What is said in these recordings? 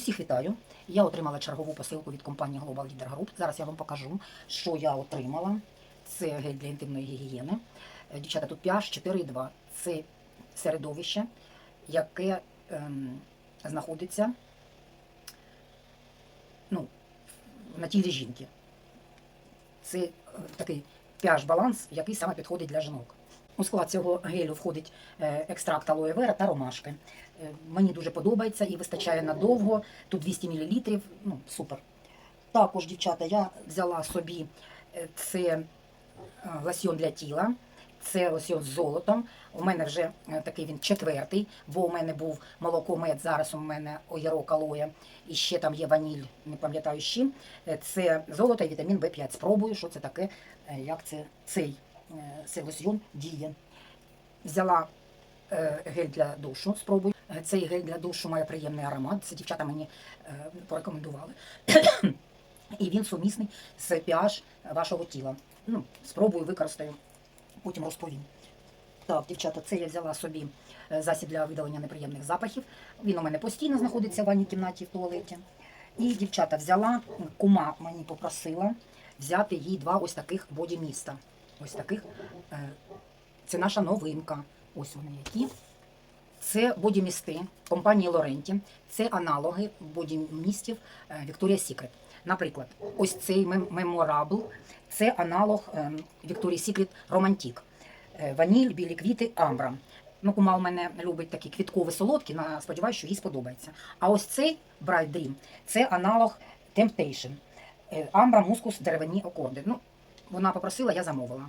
Усіх вітаю. Я отримала чергову посилку від компанії Global Leader Group. Зараз я вам покажу, що я отримала. Це гель для інтимної гігієни. Е, Дівчата, тут pH 4,2. Це середовище, яке ем, знаходиться ну, на тілі жінки. Це е, такий pH-баланс, який саме підходить для жінок. У склад цього гелю входить е, екстракт алоє вера та ромашки. Е, Мені дуже подобається і вистачає надовго. Тут 200 мл. Ну, супер. Також, дівчата, я взяла собі е, це лосьйон для тіла. Це лосьйон з золотом. У мене вже такий він четвертий, бо у мене був молоко мед, зараз у мене огірок алоє. І ще там є ваніль, не пам'ятаю з Це золото і вітамін В5. Спробую, що це таке, як це цей, е, діє. Взяла е, гель для душу, спробую. Е, Цей гель для душу має приємний аромат. Це дівчата мені порекомендували. І він сумісний з pH вашого тіла. Ну, спробую, використаю, потім розповім. Так, дівчата, це я взяла собі засіб для видалення неприємних запахів. Він у мене постійно знаходиться в ванній кімнаті в туалеті. І дівчата взяла, кума мені попросила взяти їй два ось таких боді-міста. Ось таких. е, Це наша новинка. Ось вони які. Це бодімісти компанії Лоренті. Це аналоги бодімістів Victoria's Secret. Наприклад, ось цей меморабл це аналог Secret Romantic. Е, Ваніль, білі квіти, амбра. Ну, кума у мене любить такі квіткові солодкі, сподіваюся, що їй сподобається. А ось цей Bright Dream це аналог Temptation. Е, Амбра, мускус, деревені акорди. Ну, вона попросила, я замовила.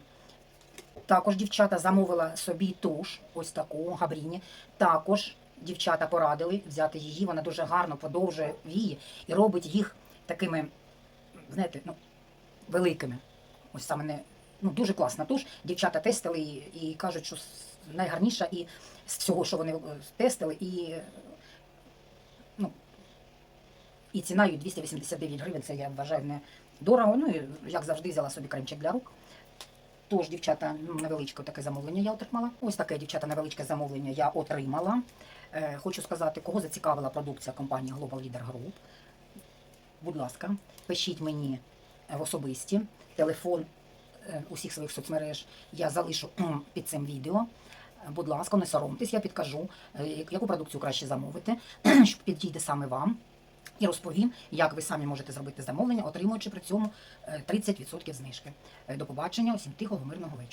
Також дівчата замовила собі туш, ось таку габріні. Також дівчата порадили взяти її. Вона дуже гарно подовжує вії і робить їх такими, знаєте, ну, великими. Ось саме не ну, дуже класна туш. Дівчата тестили і, і кажуть, що найгарніша і з всього, що вони е, тестили, і, е, і ціною 289 гривень. Це я вважаю не дорого. Ну і як завжди взяла собі кремчик для рук. Тож, дівчата, невеличке таке замовлення я отримала. Ось таке, дівчата, невеличке замовлення я отримала. Е, хочу сказати, кого зацікавила продукція компанії Global Leader Group. Будь ласка, пишіть мені е, в особисті телефон е, усіх своїх соцмереж. Я залишу під цим відео. Будь ласка, не соромтесь, я підкажу, е, яку продукцію краще замовити, що підійде саме вам. І розповім, як ви самі можете зробити замовлення, отримуючи при цьому е, 30% знижки. Е, До побачення, усім тихого, мирного вечора.